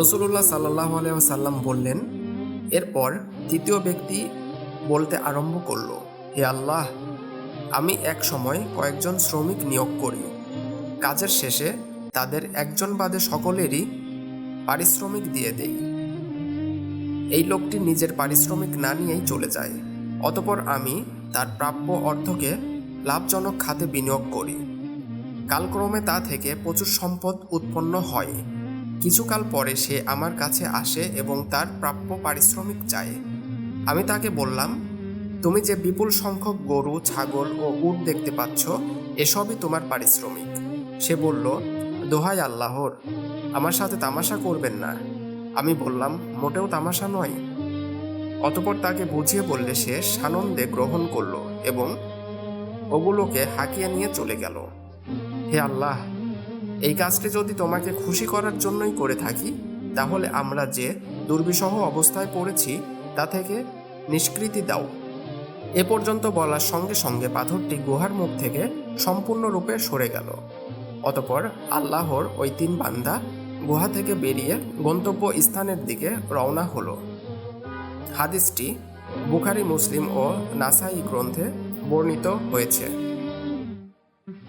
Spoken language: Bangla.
রসুল্লাহ সাল্লাহ সাল্লাম বললেন, এরপর তৃতীয় ব্যক্তি বলতে আরম্ভ করল, হে আল্লাহ, আমি এক সময় কয়েকজন শ্রমিক নিয়োগ করি। কাজের শেষে তাদের একজন বাদে সকলেরই পারিশ্রমিক দিয়ে দেই। এই লোকটি নিজের পারিশ্রমিক না নিয়েই চলে যায়। অতপর আমি তার প্রাপ্য অর্থকে লাভজনক খাতে বিনিয়োগ করি। কালক্রমে তা থেকে প্রচুর সম্পদ উৎপন্ন হয়। কিছুকাল পরে সে আমার কাছে আসে এবং তার প্রাপ্য পারিশ্রমিক চায়। আমি তাকে বললাম, তুমি যে বিপুল সংখ্যক গরু, ছাগল ও উট দেখতে পাচ্ছ, এসবই তোমার পারিশ্রমিক। সে বলল, দোহাই আল্লাহর, আমার সাথে তামাশা করবেন না। আমি বললাম, মোটেও তামাশা নয়। অতপর তাকে বুঝিয়ে বললে সে সানন্দে গ্রহণ করল এবং ওগুলোকে হাঁকিয়ে নিয়ে চলে গেল। হে আল্লাহ এই কাজটি যদি তোমাকে খুশি করার জন্যই করে থাকি, তাহলে আমরা যে দুর্বিষহ অবস্থায় পড়েছি, তা থেকে নিষ্কৃতি দাও। এ পর্যন্ত বলার সঙ্গে সঙ্গে পাথরটি গুহার মুখ থেকে সম্পূর্ণরূপে সরে গেল। অতপর আল্লাহর ওই তিন বান্দা গুহা থেকে বেরিয়ে গন্তব্য স্থানের দিকে রওনা হলো। হাদিসটি বুখারি, মুসলিম ও নাসাই গ্রন্থে বর্ণিত হয়েছে।